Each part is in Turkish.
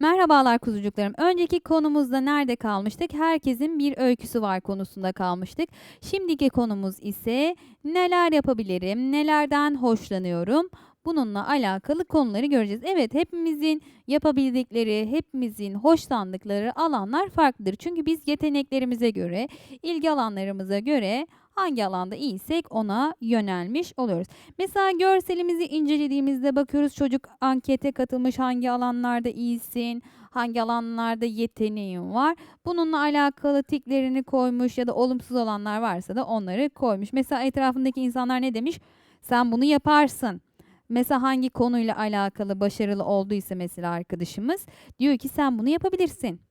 Merhabalar kuzucuklarım. Önceki konumuzda nerede kalmıştık? Herkesin bir öyküsü var konusunda kalmıştık. Şimdiki konumuz ise neler yapabilirim, nelerden hoşlanıyorum? Bununla alakalı konuları göreceğiz. Evet, hepimizin yapabildikleri, hepimizin hoşlandıkları alanlar farklıdır. Çünkü biz yeteneklerimize göre, ilgi alanlarımıza göre hangi alanda iyiysek ona yönelmiş oluyoruz. Mesela görselimizi incelediğimizde bakıyoruz çocuk ankete katılmış hangi alanlarda iyisin, hangi alanlarda yeteneğin var. Bununla alakalı tiklerini koymuş ya da olumsuz olanlar varsa da onları koymuş. Mesela etrafındaki insanlar ne demiş? Sen bunu yaparsın. Mesela hangi konuyla alakalı başarılı olduysa mesela arkadaşımız diyor ki sen bunu yapabilirsin.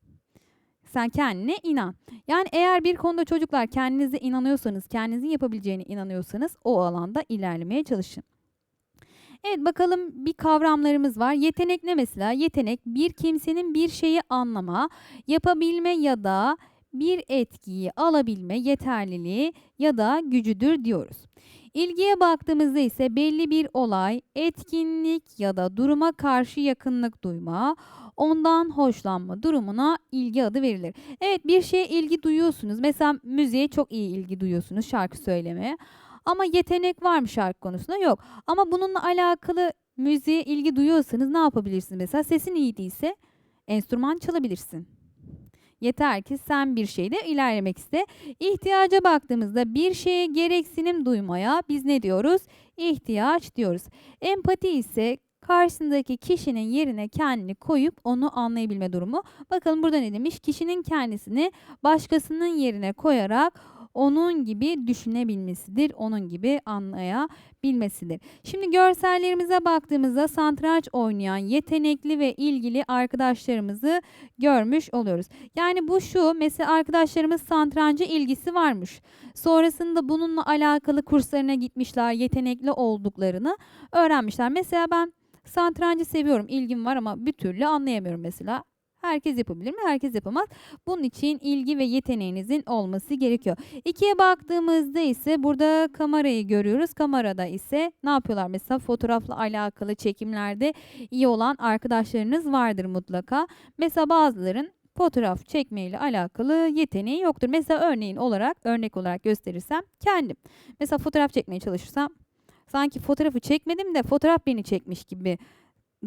Sen kendine inan. Yani eğer bir konuda çocuklar kendinize inanıyorsanız, kendinizin yapabileceğine inanıyorsanız o alanda ilerlemeye çalışın. Evet bakalım bir kavramlarımız var. Yetenek ne mesela? Yetenek bir kimsenin bir şeyi anlama, yapabilme ya da bir etkiyi alabilme yeterliliği ya da gücüdür diyoruz. İlgiye baktığımızda ise belli bir olay, etkinlik ya da duruma karşı yakınlık duyma, ondan hoşlanma durumuna ilgi adı verilir. Evet bir şeye ilgi duyuyorsunuz. Mesela müziğe çok iyi ilgi duyuyorsunuz şarkı söylemeye. Ama yetenek var mı şarkı konusunda? Yok. Ama bununla alakalı müziğe ilgi duyuyorsanız ne yapabilirsiniz? Mesela sesin iyi değilse enstrüman çalabilirsin. Yeter ki sen bir şeyde ilerlemek iste. İhtiyaca baktığımızda bir şeye gereksinim duymaya biz ne diyoruz? İhtiyaç diyoruz. Empati ise karşısındaki kişinin yerine kendini koyup onu anlayabilme durumu. Bakalım burada ne demiş? Kişinin kendisini başkasının yerine koyarak onun gibi düşünebilmesidir, onun gibi anlayabilmesidir. Şimdi görsellerimize baktığımızda satranç oynayan yetenekli ve ilgili arkadaşlarımızı görmüş oluyoruz. Yani bu şu, mesela arkadaşlarımız satranca ilgisi varmış. Sonrasında bununla alakalı kurslarına gitmişler, yetenekli olduklarını öğrenmişler. Mesela ben satrancı seviyorum, ilgim var ama bir türlü anlayamıyorum mesela. Herkes yapabilir mi? Herkes yapamaz. Bunun için ilgi ve yeteneğinizin olması gerekiyor. İkiye baktığımızda ise burada kamerayı görüyoruz. Kamerada ise ne yapıyorlar? Mesela fotoğrafla alakalı çekimlerde iyi olan arkadaşlarınız vardır mutlaka. Mesela bazıların fotoğraf çekmeyle alakalı yeteneği yoktur. Mesela örneğin olarak örnek olarak gösterirsem kendim. Mesela fotoğraf çekmeye çalışırsam sanki fotoğrafı çekmedim de fotoğraf beni çekmiş gibi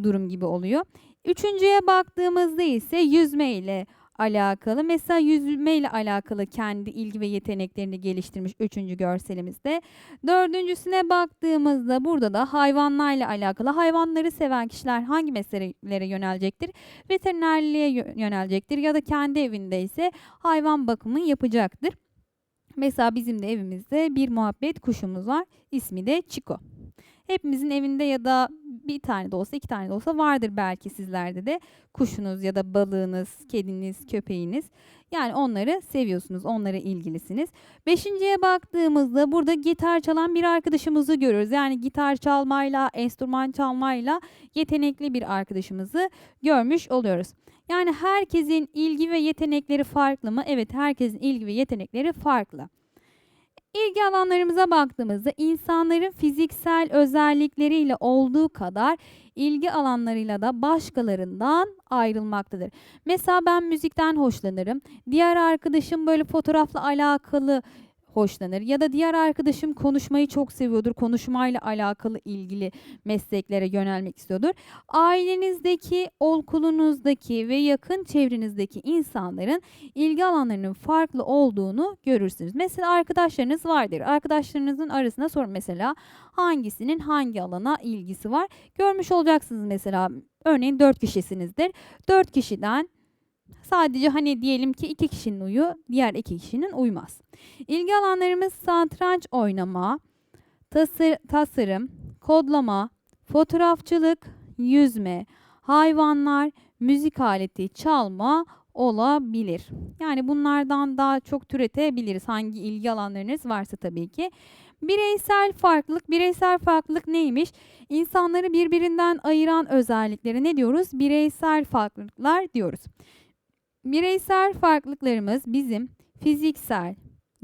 durum gibi oluyor. Üçüncüye baktığımızda ise yüzme ile alakalı. Mesela yüzme ile alakalı kendi ilgi ve yeteneklerini geliştirmiş üçüncü görselimizde. Dördüncüsüne baktığımızda burada da hayvanlarla alakalı. Hayvanları seven kişiler hangi mesleklere yönelecektir? Veterinerliğe yönelecektir ya da kendi evinde ise hayvan bakımını yapacaktır. Mesela bizim de evimizde bir muhabbet kuşumuz var. İsmi de Chico. Hepimizin evinde ya da bir tane de olsa iki tane de olsa vardır belki sizlerde de kuşunuz ya da balığınız, kediniz, köpeğiniz. Yani onları seviyorsunuz, onlara ilgilisiniz. Beşinciye baktığımızda burada gitar çalan bir arkadaşımızı görüyoruz. Yani gitar çalmayla, enstrüman çalmayla yetenekli bir arkadaşımızı görmüş oluyoruz. Yani herkesin ilgi ve yetenekleri farklı mı? Evet, herkesin ilgi ve yetenekleri farklı. İlgi alanlarımıza baktığımızda insanların fiziksel özellikleriyle olduğu kadar ilgi alanlarıyla da başkalarından ayrılmaktadır. Mesela ben müzikten hoşlanırım. Diğer arkadaşım böyle fotoğrafla alakalı hoşlanır ya da diğer arkadaşım konuşmayı çok seviyordur. Konuşmayla alakalı ilgili mesleklere yönelmek istiyordur. Ailenizdeki, okulunuzdaki ve yakın çevrenizdeki insanların ilgi alanlarının farklı olduğunu görürsünüz. Mesela arkadaşlarınız vardır. Arkadaşlarınızın arasında sorun mesela hangisinin hangi alana ilgisi var? Görmüş olacaksınız mesela örneğin 4 kişisinizdir. 4 kişiden Sadece hani diyelim ki iki kişinin uyu diğer iki kişinin uymaz. İlgi alanlarımız satranç oynama, tasır, tasarım, kodlama, fotoğrafçılık, yüzme, hayvanlar, müzik aleti çalma olabilir. Yani bunlardan daha çok türetebiliriz hangi ilgi alanlarınız varsa tabii ki. Bireysel farklılık, bireysel farklılık neymiş? İnsanları birbirinden ayıran özellikleri ne diyoruz? Bireysel farklılıklar diyoruz. Bireysel farklılıklarımız bizim fiziksel,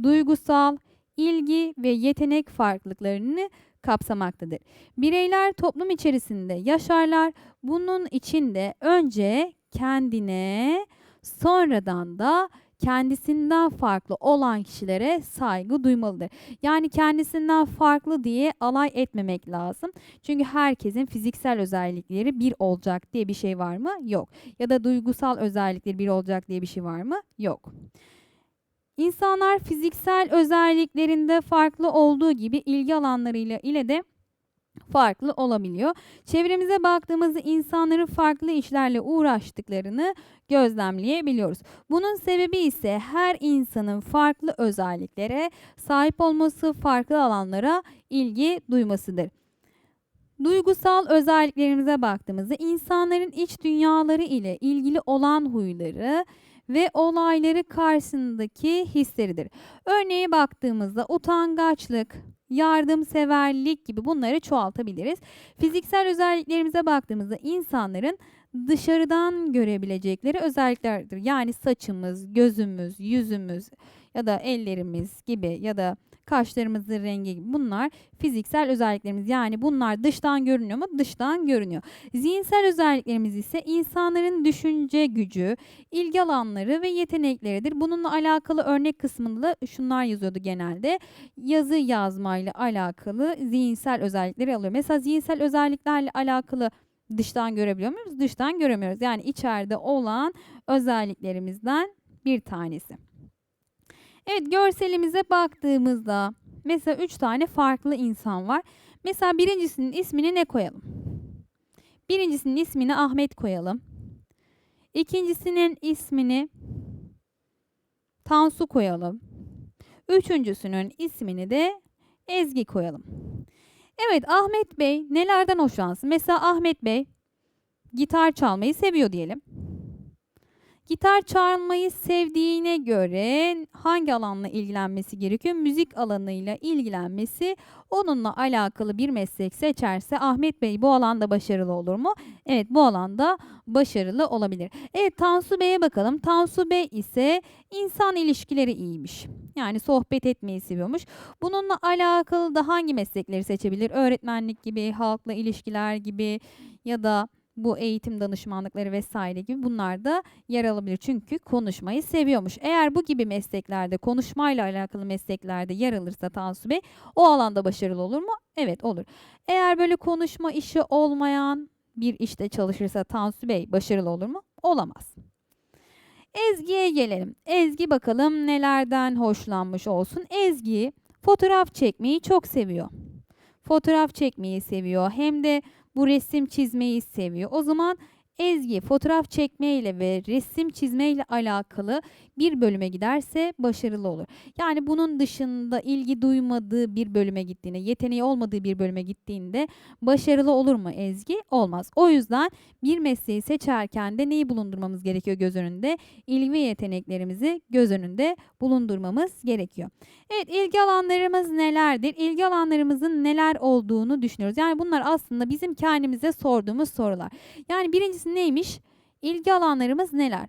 duygusal, ilgi ve yetenek farklılıklarını kapsamaktadır. Bireyler toplum içerisinde yaşarlar. Bunun için de önce kendine, sonradan da kendisinden farklı olan kişilere saygı duymalıdır. Yani kendisinden farklı diye alay etmemek lazım. Çünkü herkesin fiziksel özellikleri bir olacak diye bir şey var mı? Yok. Ya da duygusal özellikleri bir olacak diye bir şey var mı? Yok. İnsanlar fiziksel özelliklerinde farklı olduğu gibi ilgi alanlarıyla ile de farklı olabiliyor. Çevremize baktığımızda insanların farklı işlerle uğraştıklarını gözlemleyebiliyoruz. Bunun sebebi ise her insanın farklı özelliklere sahip olması, farklı alanlara ilgi duymasıdır. Duygusal özelliklerimize baktığımızda insanların iç dünyaları ile ilgili olan huyları ve olayları karşısındaki hisleridir. Örneğe baktığımızda utangaçlık, yardımseverlik gibi bunları çoğaltabiliriz. Fiziksel özelliklerimize baktığımızda insanların dışarıdan görebilecekleri özelliklerdir. Yani saçımız, gözümüz, yüzümüz ya da ellerimiz gibi ya da kaşlarımızın rengi gibi bunlar fiziksel özelliklerimiz. Yani bunlar dıştan görünüyor mu? Dıştan görünüyor. Zihinsel özelliklerimiz ise insanların düşünce gücü, ilgi alanları ve yetenekleridir. Bununla alakalı örnek kısmında da şunlar yazıyordu genelde. Yazı yazmayla alakalı zihinsel özellikleri alıyor. Mesela zihinsel özelliklerle alakalı dıştan görebiliyor muyuz? Dıştan göremiyoruz. Yani içeride olan özelliklerimizden bir tanesi. Evet görselimize baktığımızda mesela üç tane farklı insan var. Mesela birincisinin ismini ne koyalım? Birincisinin ismini Ahmet koyalım. İkincisinin ismini Tansu koyalım. Üçüncüsünün ismini de Ezgi koyalım. Evet Ahmet Bey nelerden hoşlansın? Mesela Ahmet Bey gitar çalmayı seviyor diyelim. Gitar çalmayı sevdiğine göre hangi alanla ilgilenmesi gerekiyor? Müzik alanıyla ilgilenmesi onunla alakalı bir meslek seçerse Ahmet Bey bu alanda başarılı olur mu? Evet bu alanda başarılı olabilir. Evet Tansu Bey'e bakalım. Tansu Bey ise insan ilişkileri iyiymiş. Yani sohbet etmeyi seviyormuş. Bununla alakalı da hangi meslekleri seçebilir? Öğretmenlik gibi, halkla ilişkiler gibi ya da bu eğitim danışmanlıkları vesaire gibi bunlar da yer alabilir. Çünkü konuşmayı seviyormuş. Eğer bu gibi mesleklerde konuşmayla alakalı mesleklerde yer alırsa Tansu Bey o alanda başarılı olur mu? Evet olur. Eğer böyle konuşma işi olmayan bir işte çalışırsa Tansu Bey başarılı olur mu? Olamaz. Ezgi'ye gelelim. Ezgi bakalım nelerden hoşlanmış olsun. Ezgi fotoğraf çekmeyi çok seviyor. Fotoğraf çekmeyi seviyor. Hem de bu resim çizmeyi seviyor. O zaman Ezgi fotoğraf çekmeyle ve resim çizmeyle alakalı bir bölüme giderse başarılı olur. Yani bunun dışında ilgi duymadığı bir bölüme gittiğinde, yeteneği olmadığı bir bölüme gittiğinde başarılı olur mu Ezgi? Olmaz. O yüzden bir mesleği seçerken de neyi bulundurmamız gerekiyor göz önünde? İlgi ve yeteneklerimizi göz önünde bulundurmamız gerekiyor. Evet ilgi alanlarımız nelerdir? İlgi alanlarımızın neler olduğunu düşünüyoruz. Yani bunlar aslında bizim kendimize sorduğumuz sorular. Yani birincisi neymiş? İlgi alanlarımız neler?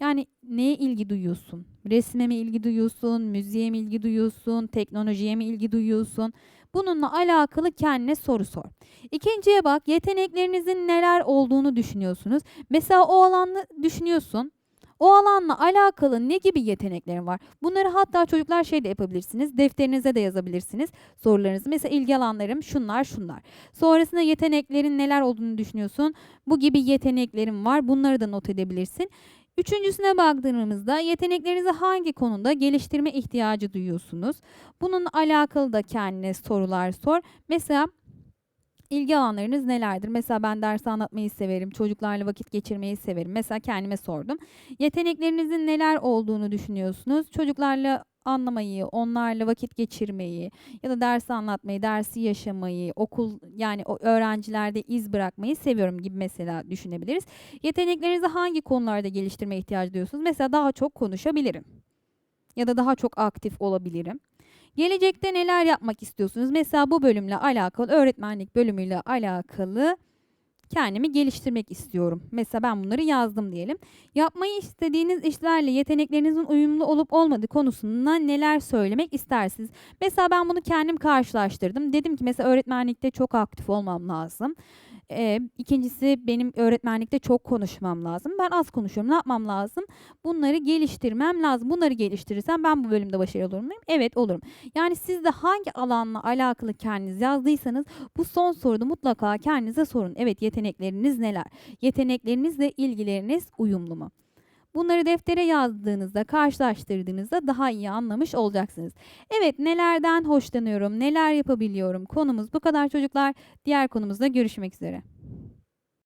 Yani neye ilgi duyuyorsun? Resme mi ilgi duyuyorsun? Müziğe mi ilgi duyuyorsun? Teknolojiye mi ilgi duyuyorsun? Bununla alakalı kendine soru sor. İkinciye bak yeteneklerinizin neler olduğunu düşünüyorsunuz. Mesela o alanı düşünüyorsun. O alanla alakalı ne gibi yeteneklerin var? Bunları hatta çocuklar şey de yapabilirsiniz. Defterinize de yazabilirsiniz sorularınızı. Mesela ilgi alanlarım şunlar şunlar. Sonrasında yeteneklerin neler olduğunu düşünüyorsun. Bu gibi yeteneklerim var. Bunları da not edebilirsin. Üçüncüsüne baktığımızda yeteneklerinizi hangi konuda geliştirme ihtiyacı duyuyorsunuz? Bununla alakalı da kendine sorular sor. Mesela ilgi alanlarınız nelerdir? Mesela ben ders anlatmayı severim, çocuklarla vakit geçirmeyi severim. Mesela kendime sordum. Yeteneklerinizin neler olduğunu düşünüyorsunuz? Çocuklarla anlamayı, onlarla vakit geçirmeyi ya da ders anlatmayı, dersi yaşamayı, okul yani öğrencilerde iz bırakmayı seviyorum gibi mesela düşünebiliriz. Yeteneklerinizi hangi konularda geliştirmeye ihtiyacı duyuyorsunuz? Mesela daha çok konuşabilirim ya da daha çok aktif olabilirim. Gelecekte neler yapmak istiyorsunuz? Mesela bu bölümle alakalı, öğretmenlik bölümüyle alakalı kendimi geliştirmek istiyorum. Mesela ben bunları yazdım diyelim. Yapmayı istediğiniz işlerle yeteneklerinizin uyumlu olup olmadığı konusunda neler söylemek istersiniz? Mesela ben bunu kendim karşılaştırdım. Dedim ki mesela öğretmenlikte çok aktif olmam lazım. Eee, ikincisi benim öğretmenlikte çok konuşmam lazım. Ben az konuşuyorum. Ne yapmam lazım? Bunları geliştirmem lazım. Bunları geliştirirsem ben bu bölümde başarılı olur muyum? Evet olurum. Yani siz de hangi alanla alakalı kendiniz yazdıysanız bu son soruda mutlaka kendinize sorun. Evet yetenekleriniz neler? Yeteneklerinizle ilgileriniz uyumlu mu? Bunları deftere yazdığınızda, karşılaştırdığınızda daha iyi anlamış olacaksınız. Evet, nelerden hoşlanıyorum, neler yapabiliyorum konumuz bu kadar çocuklar. Diğer konumuzda görüşmek üzere.